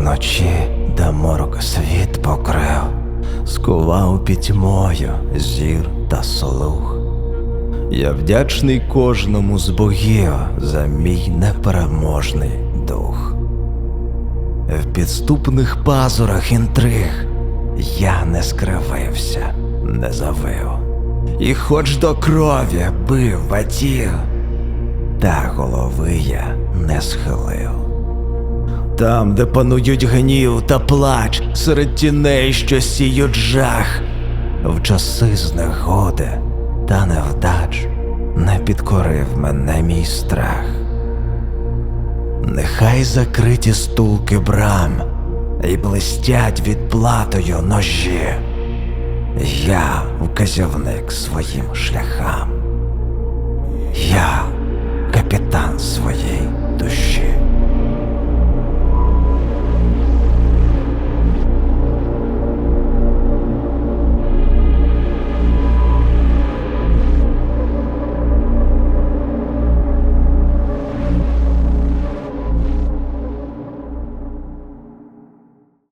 Вночі, де морок світ покрив, скував пітьмою зір та слух. Я вдячний кожному з богів за мій непереможний дух. В підступних пазурах інтриг я не скривився, не завив, і хоч до крові бив батіг, та голови я не схилив. Там, де панують гнів та плач, серед тіней, що сіють жах, в часи знегоди та невдач не підкорив мене мій страх. Нехай закриті стулки брам і блистять відплатою ножі. Я вказівник своїм шляхам.